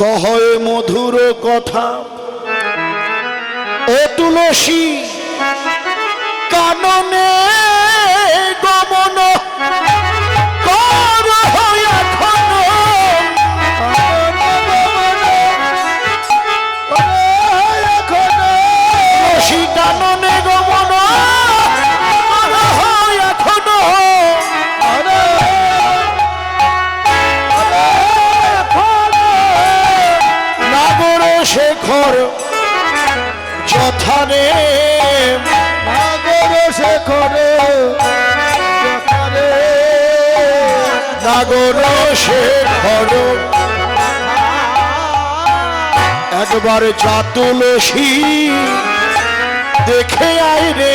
কহয়ে মধুর কথা। ও তুলসী কাননে গমন যথানে নাগর শেখরে নাগর শেখর একবার যা তুলসী দেখে আই রে।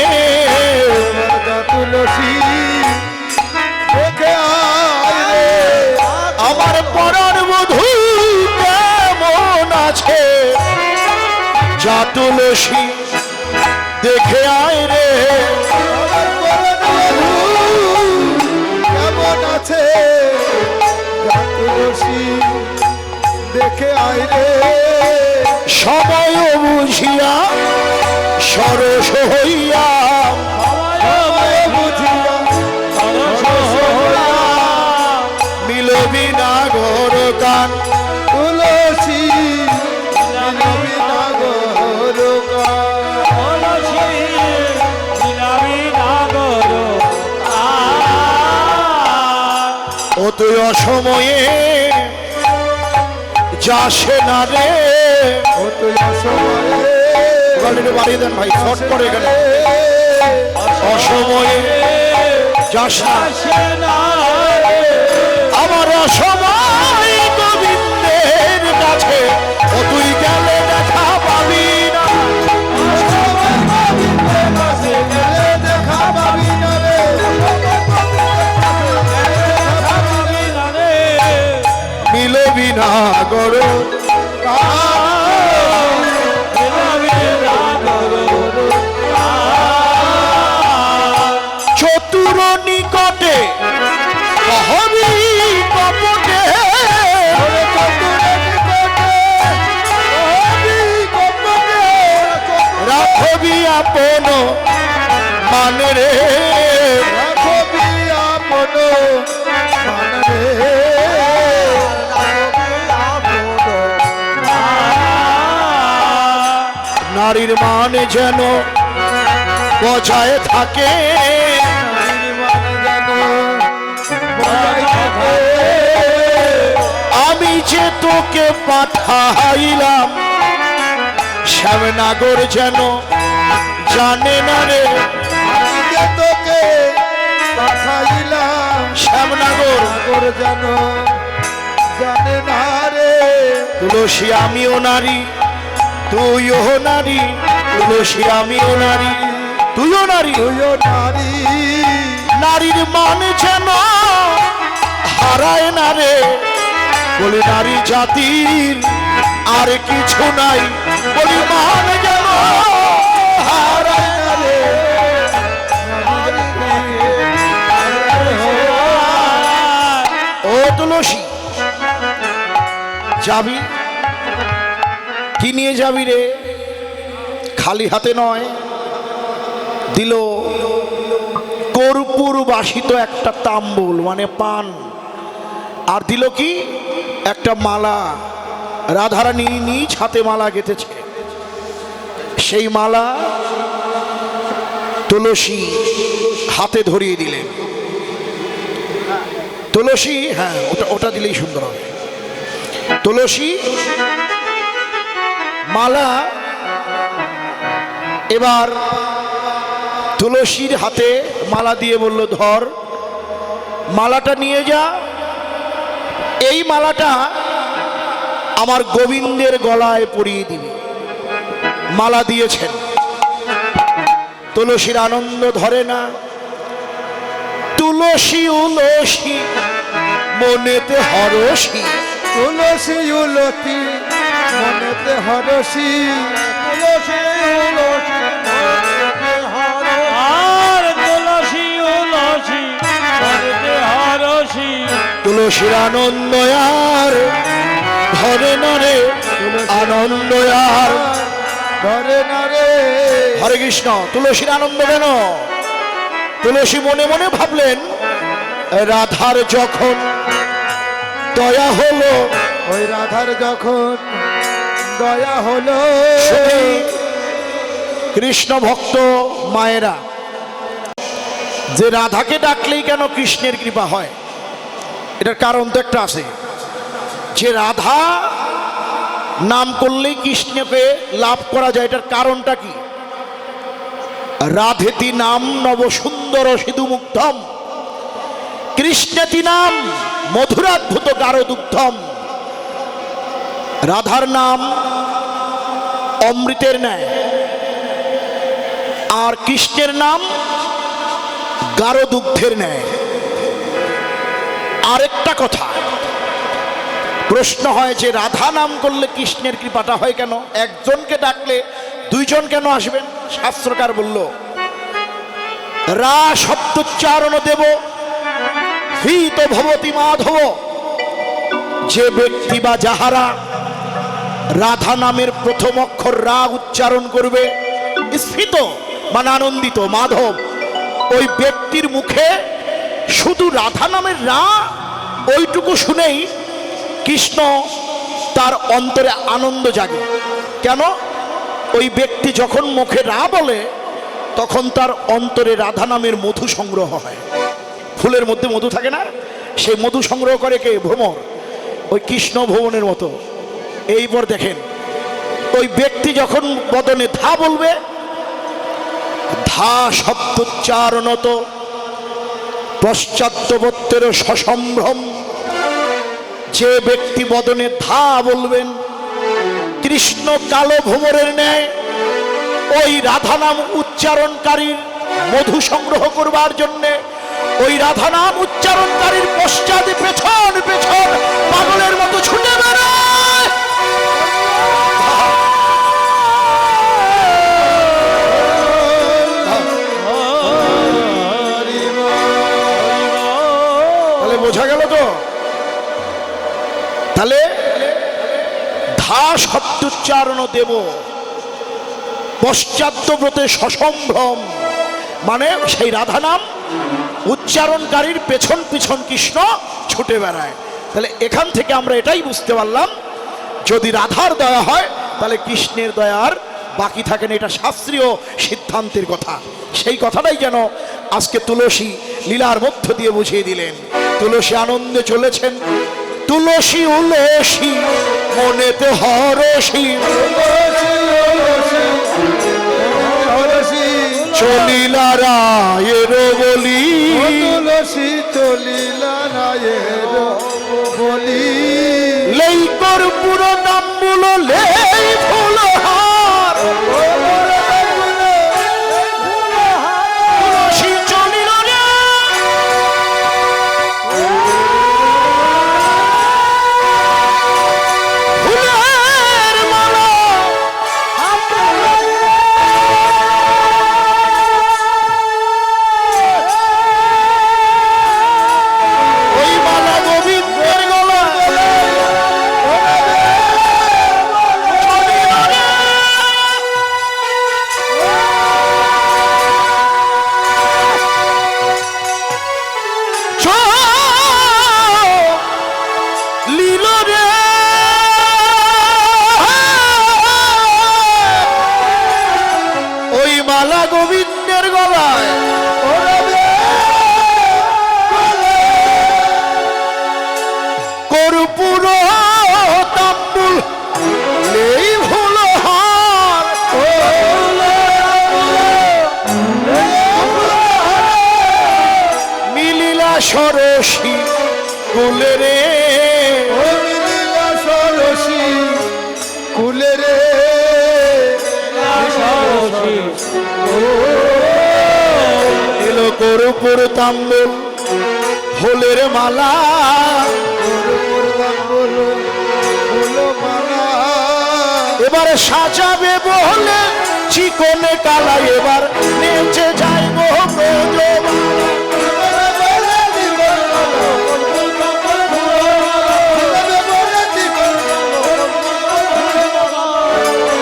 তুলসী দেখে আয় রে। আমার পরার বধূ কেমন আছে? যা তুলসী দেখে আয় রে। কেমন আছে? দেখে আয় রে। সময় বুঝিয়া সরস হইয়া। মিলবি না ঘর গান ও তুই অসময়ে যাসে না রে। বাড়িয়ে দেন ভাই শর্ট করে গেলে অসময়ে যাস না। আমার অসময় না গর চতুর নিকটে কহবি কপটে। রাখবি আপন মানে রে নারীর মানে যেন বজায় থাকে। আমি যে তোকে পাঠাইলাম শ্যামনাগর যেন জানে না রে। তোকে পাঠাইলাম শ্যামনাগর যেন জানে না রে। তুলসী আমিও নারী। তুইও নারী তুলসী আমিও নারী। তুইও নারী। তুইও নারী। নারীর মানে যেন হারায় না রে। বলে নারী জাতির আর কিছু নাই। বলি মান যেন হারায় না রে। ও তুলসী যাবি? কি নিয়ে যাবি রে। খালি হাতে নয়। দিল। কর্পূর বাসিত একটা তাম্বুল মানে পান। আর দিল কি? একটা মালা। রাধারানী নিজ হাতে মালা গেঁথেছে। সেই মালা তুলসী হাতে ধরিয়ে দিলেন। তুলসী হ্যাঁ ওটা ওটা দিলেই সুন্দর হবে। তুলসী মালা, এবার তুলসীর হাতে মালা দিয়ে বলল, ধর, মালাটা নিয়ে যা। এই মালাটা আমার গোবিন্দের গলায় পরিয়ে দিবি। মালা দিয়েছেন। তুলসীর আনন্দ ধরে না। তুলসী উলসী, মনেতে হরসী তুলসী উলতি মনেতে হরসি তুলসী আর তুলসী তুলসীর আনন্দ আর ধরে নরে আনন্দ আর ধরে না রে। হরে কৃষ্ণ তুলসীর আনন্দ কেন? তুলসী মনে মনে ভাবলেন রাধার যখন দয়া হলো ওই রাধার যখন দয়া হলো। কৃষ্ণ ভক্ত মায়েরা, যে রাধাকে ডাকলেই কেন কৃষ্ণের কৃপা হয়? এটার কারণ তো একটা আছে। যে রাধা নাম করলেই কৃষ্ণকে লাভ করা যায়, এটার কারণটা কি? রাধেতি নাম নবসুন্দর সিধু মুগ্ধম কৃষ্ণেতি নাম মধুরাদ্ভুত গারদুগ্ধম। রাধার নাম অমৃতের ন্যায়। আর কৃষ্ণের নাম গাঢ় দুগ্ধের ন্যায়। আরেকটা কথা, প্রশ্ন হয় যে রাধা নাম করলে কৃষ্ণের কৃপাটা হয় কেন? একজনকে ডাকলে দুইজন কেন আসবেন? শাস্ত্রকার বলল রা শব্দোচ্চারণ দেব হিত ভবতি মাধব, যে ব্যক্তি বা যাহারা রাধা নামের প্রথম অক্ষর রা উচ্চারণ করবে। স্ফীত মানে আনন্দিত মাধব। ওই ব্যক্তির মুখে শুধু রাধা নামের রা, ওইটুকু শুনেই কৃষ্ণ তার অন্তরে আনন্দ জাগে। কেন? ওই ব্যক্তি যখন মুখে রা বলে, তখন তার অন্তরে রাধা নামের মধু সংগ্রহ হয়। ফুলের মধ্যে মধু থাকে না? সেই মধু সংগ্রহ করে কে? ভ্রমর। ওই কৃষ্ণ ভবনের মতো। এইবার দেখেন, ওই ব্যক্তি যখন বদনে ধা বলবে, ধা শব্দোচ্চারণত পশ্চাত্যবত্তের সসম্ভ্রম। যে ব্যক্তি বদনে ধা বলবেন, কৃষ্ণ কালো ভ্রমরের ন্যায়, ওই রাধা নাম উচ্চারণকারীর মধু সংগ্রহ করবার জন্যে, ওই রাধা নাম উচ্চারণকারীর পেছন পেছন শব্দোচ্চারণ দেব। পশ্চাত্যব্রতে সসম্ভ্রম। মানে সেই রাধা নাম উচ্চারণকারীর পেছন পিছন কৃষ্ণ ছুটে বেড়ায়। তাহলে এখান থেকে আমরা এটাই বুঝতে পারলাম, যদি রাধার দয়া হয়, তাহলে কৃষ্ণের দয়ার বাকি থাকে না, এটা শাস্ত্রীয় সিদ্ধান্তের কথা। সেই কথাটাই যেন আজকে তুলসী লীলার মধ্য দিয়ে বুঝিয়ে দিলেন। তুলসী আনন্দে চলেছেন তুলসী উলসী মনেতে হরসী হরসি চলিলা রায়ের বলি তুলসী চলিলা রায়ের বলি। কুলে রে। সরসী কুলে রে। এলো কর্পূর তাম্বুল হোলের মালা। এবারে সাজাবে বলে চিকনে কালা এবার নেচে গো ব্রজমালা।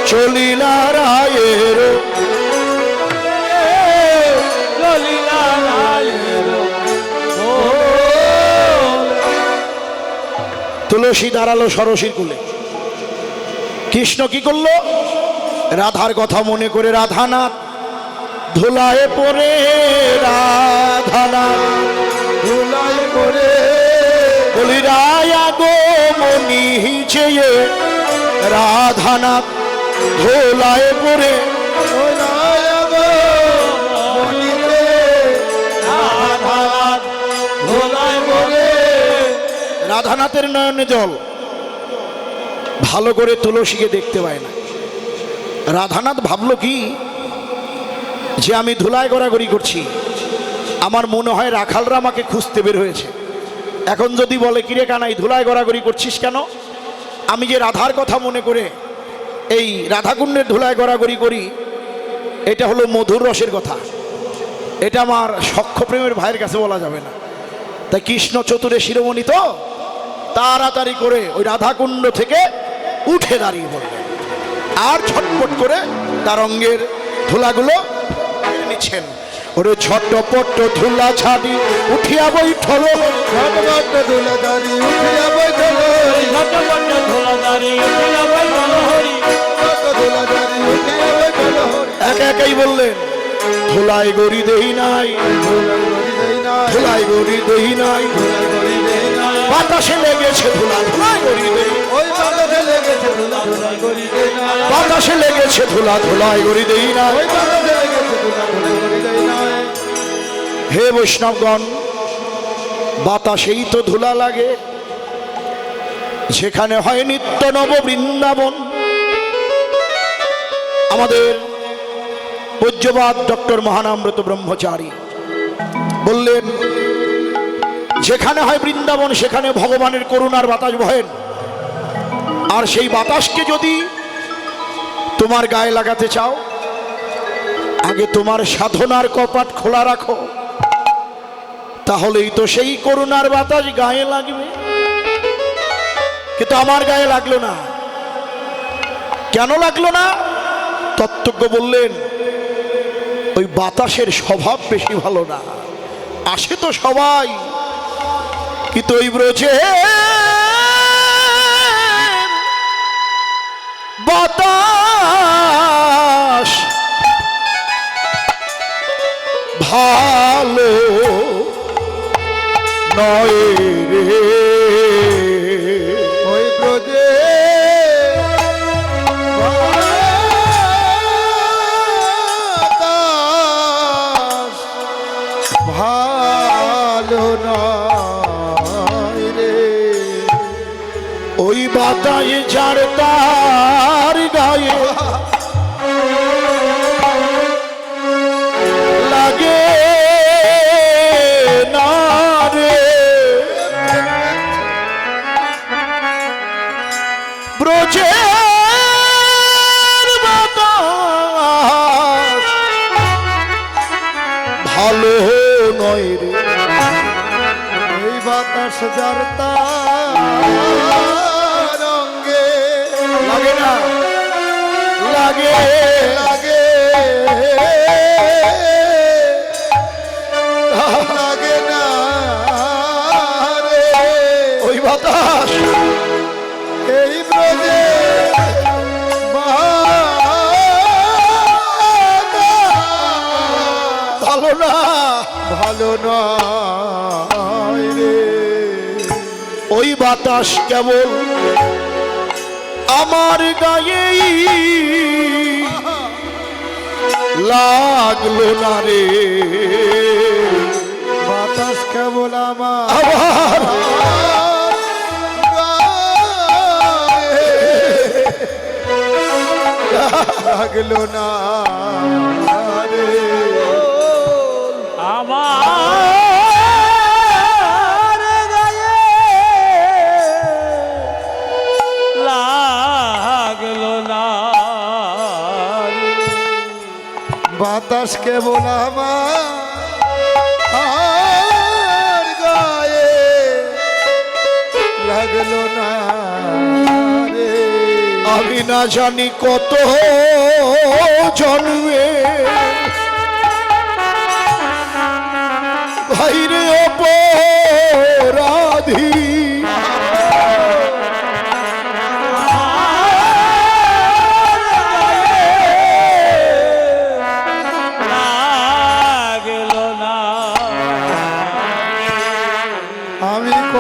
চলিলা রায়ের চলিলা রায়ের তুলসী দাঁড়াল সরসীর কুলে। কৃষ্ণ কি করল? রাধার কথা মনে করে রাধানাথ ধুলায় পড়ে রাধানাথ। ধুলাই করে বলি রায়া গো মনি চেয়ে রাধানাথ ভোলায় রাধানাথের নয়নে জল। ভালো করে তুলসীকে দেখতে পায় না। রাধানাথ ভাবলো কি যে আমি ধুলায় গড়াগড়ি করছি। আমার মনে হয় রাখালরা আমাকে খুঁজতে বের হয়েছে। এখন যদি বলে কিরে কানাই ধুলায় গড়াগড়ি করছিস কেন? আমি যে রাধার কথা মনে করে এই রাধাকুণ্ডের ধুলায় গড়াগড়ি করি, এটা হলো মধুর রসের কথা। এটা আমার সক্ষপ্রেমের ভাইয়ের কাছে বলা যাবে না। তাই কৃষ্ণ চতুরে শিরোমণি তো, তাড়াতাড়ি করে ওই রাধাকুণ্ড থেকে উঠে দাঁড়িয়ে পড়লেন আর ছটপট করে তার অঙ্গের ধুলাগুলো নিচ্ছেন। ওরে ছটপট ধুলা ছাড়ি উঠিয়া বৈঠল হরি। একে একাই বললেন ধুলাই গড়ি দেহি নাই। ধুলাই গড়ি দেই দেহি নাই। বাতাসে লেগেছে ধুলা ধুলাই গড়ি দেহি বাতাসে লেগেছে ধুলা ধুলাই গড়ি দেই না বাতাসে লেগেছে ধুলা ধুলাই গড়ি দেহি নাই। হে বৈষ্ণবগণ, বাতাসেই তো ধুলা লাগে। যেখানে হয় নিত্য নব বৃন্দাবন। আমাদের পূজ্যবাদ ডক্টর মহানামৃত ব্রহ্মচারী বললেন, যেখানে হয় বৃন্দাবন, সেখানে ভগবানের করুণার বাতাস বহেন। আর সেই বাতাসকে যদি তোমার গায়ে লাগাতে চাও, আগে তোমার সাধনার কপাট খোলা রাখো। তাহলেই তো সেই করুণার বাতাস গায়ে লাগবে। কিন্তু আমার গায়ে লাগল না। কেন লাগল না? তত্ত্বজ্ঞ বললেন, ওই বাতাসের স্বভাব বেশি ভালো না। আসে তো সবাই। কিন্তু ওই ব্রজে বাতাস। ভালো নয় বাতাস অঙ্গে লাগে না। লাগে। লাগে। লাগে না রে। ওই বাতাস। এই ব্রজে বাতাস। ভালো না। ভালো নয়। বাতাস কেবল আমার গায়ে লাগল না রে। বাতাস কেবল আমার আবার লাগল না। কেবল আমার গায়ে লাগল না রে। আমি না জানি কত জন্মে। ভাইরে অপরাধী।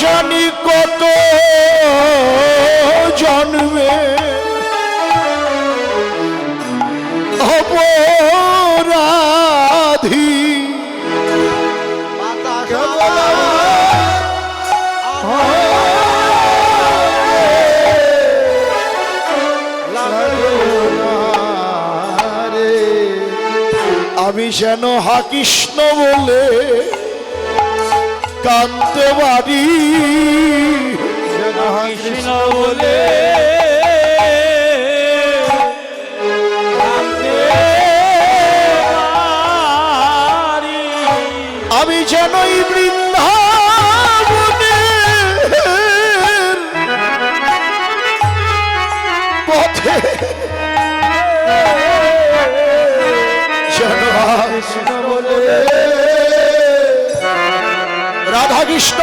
জানি কত জন্মে। আমি যেন হাকৃষ্ণ বলে পারি যেন কৃষ্ণ বলে আমি যেন কৃষ্ণ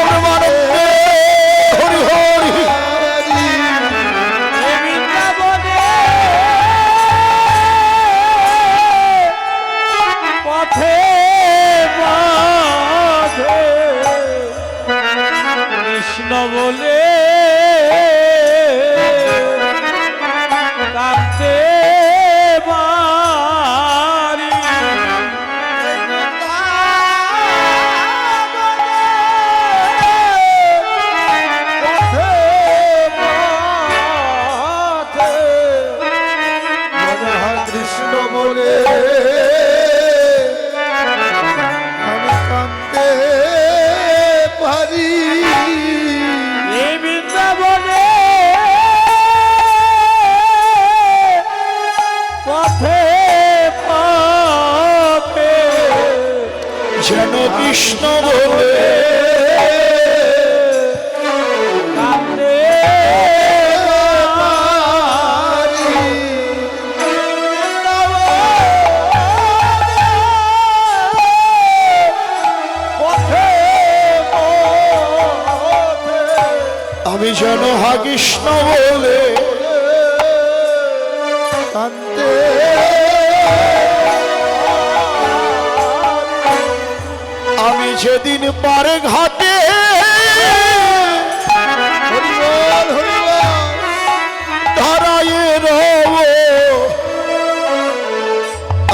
যেন হা কৃষ্ণ বলে কাঁদতে। আমি যেদিন পারে ঘাটে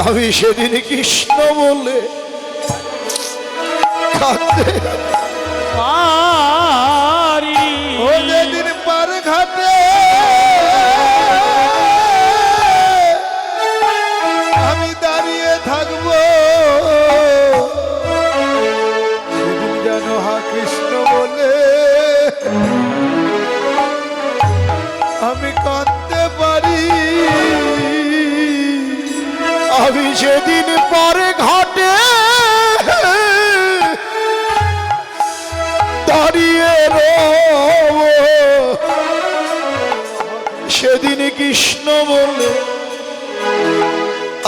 আমি সেদিন কৃষ্ণ বলে কাঁদতে। যেদিন পরে ঘটে দাঁড়িয়ে সেদিন কৃষ্ণ বলে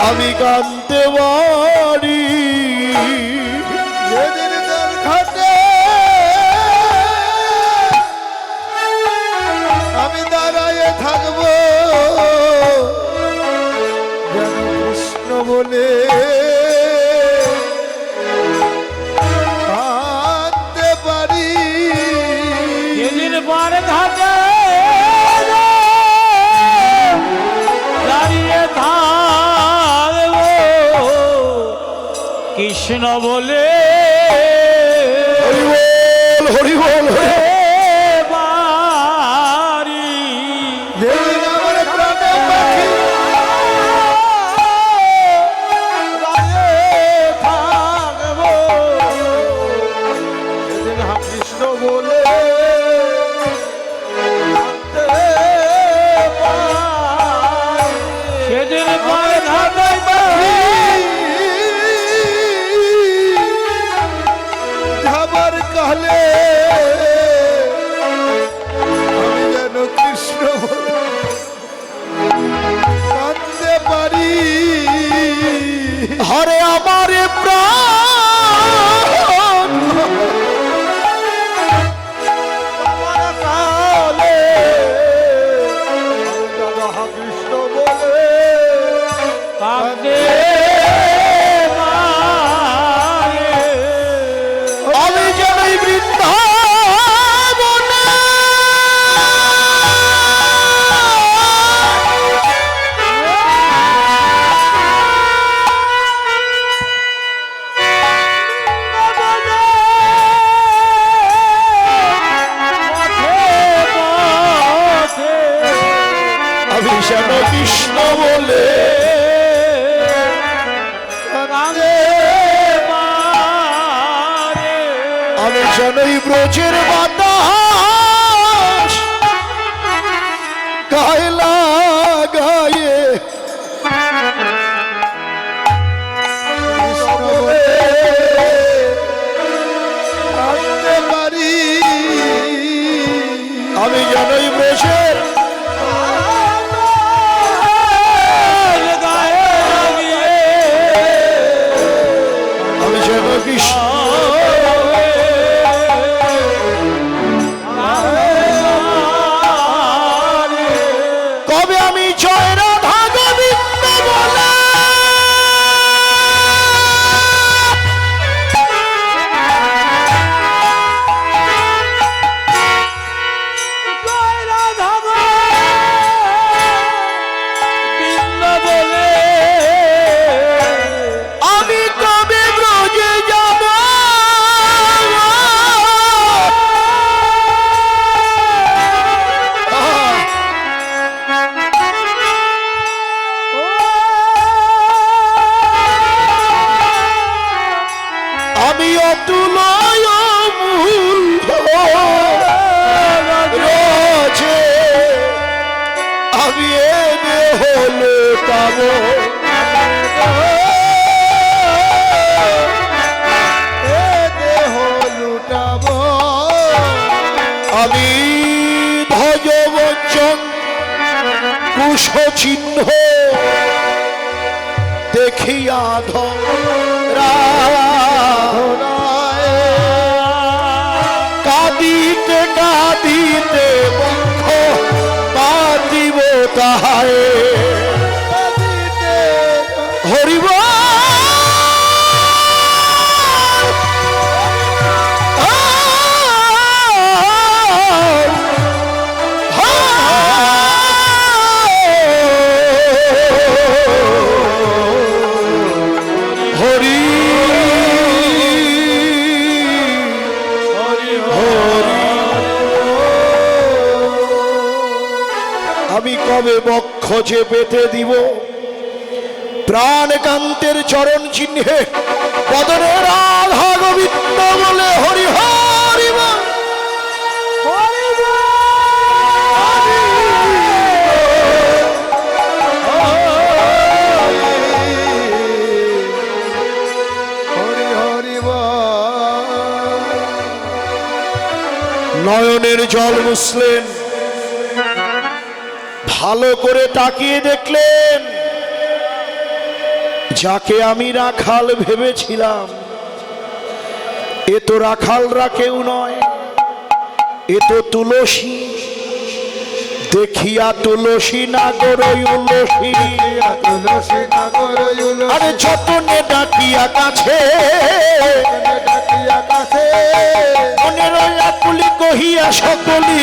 আমি পারি বলে কাঁদতে পারি। যেদিন পার ঘাটে দাঁড়িয়ে থাকব। কৃষ্ণ বলে হরি বল হরি বল হরি হরে আমার আমি যেন এই হলে দেহ লুটাবো। আমি ভজবঞ্চন কুশ চিহ্ন দেখিয়া ধরা কাঁদিতে কাঁদিতে বক্ষ পাতিব তাহায়। কবে বক্ষ যে পেতে দিব। প্রাণকান্তের চরণ চিহ্নে বদনে রাধা গোবিন্দ বলে হরি হরি নয়নের জল মুছলেন ভালো করে তাকিয়ে দেখলেন। যাকে আমি রাখাল ভেবেছিলাম, এ তো রাখালরা কেউ নয়, এ তো তুলসী। দেখিয়া তুলসী নাগর উলসী। আরে যতনে ডাকিয়া কাছে মনের কহিয়া সকলি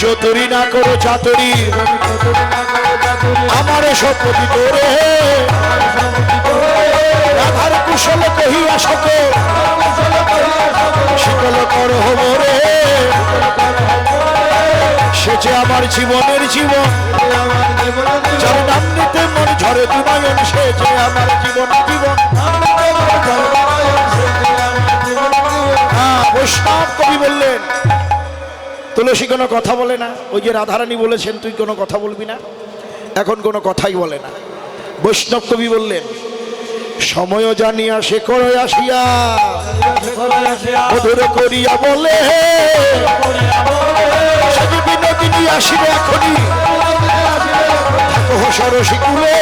চতুরি না করো চাতুরি। আমার সপতি তোরে রাধার কুশল কহিয়া সকল শীতল কর হবরে সে যে আমার জীবনের জীবন। যার নাম নিতে মন ঝরে দুনয়ন সে যে আমার জীবন জীবন। হ্যাঁ বৈষ্ণব কবি বললেন তুলসী কোনো কথা বলে না। ওই যে রাধারানী বলেছেন, তুই কোনো কথা বলবি না, এখন কোনো কথাই বলে না। বৈষ্ণব কবি বললেন, সময় জানিয়া সে করে আসিয়া করিয়া বলে আসিবে এখনই। সরসী কুলে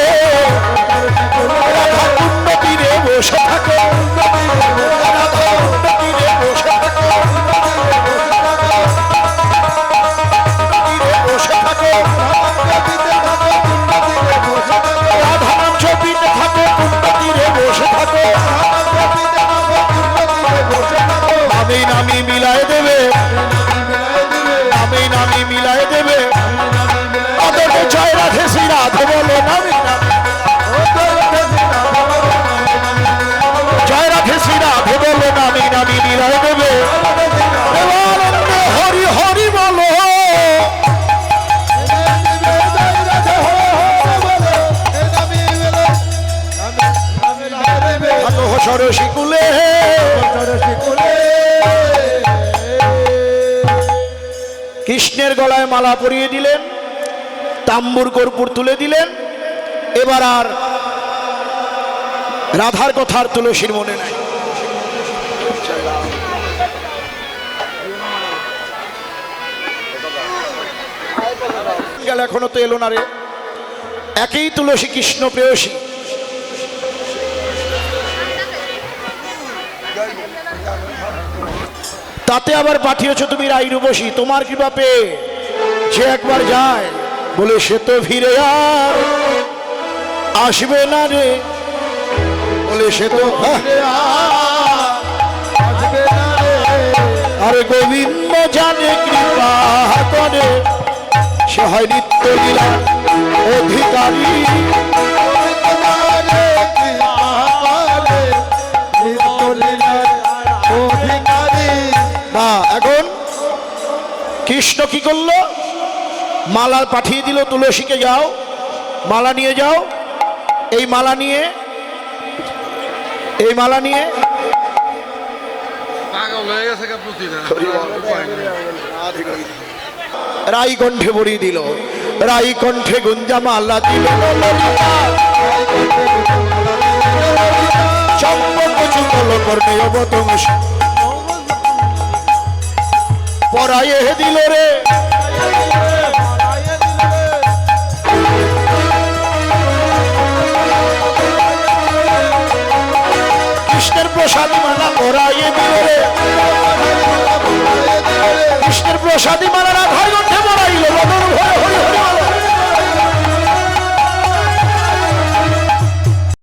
তাম্বুর কর্পূর তুলে দিলেন। এবার আর রাধার কথা আর তুলসীর মনে নাই। গেল এখনও তো এলো না রে। একই তুলসী কৃষ্ণ প্রেয়সী। তাতে আবার পাঠিয়েছ তুমি রাইরূপসী তোমার কৃপা পেয়ে সে একবার যায়। বলে সে তো ফিরে আর আসবে না রে। বলে সে তো আরে গোবিন্দ জানে কৃপা করে। সে হয় নিত্য লীলা অধিকারী। না এখন কৃষ্ণ কি করল? মালা পাঠিয়ে দিল তুলসীকে যাও। মালা নিয়ে যাও। এই মালা নিয়ে এই মালা নিয়ে। রাই কণ্ঠে বড়ি দিল। রাই কণ্ঠে গুঞ্জা মালা দিল পরায়ে দিল রে। প্রসাদী মালা পরাইয়ে দিলে। কৃষ্ণের প্রসাদী মালা রাধার গঠে পড়াইল বদল ভরে হরি হরি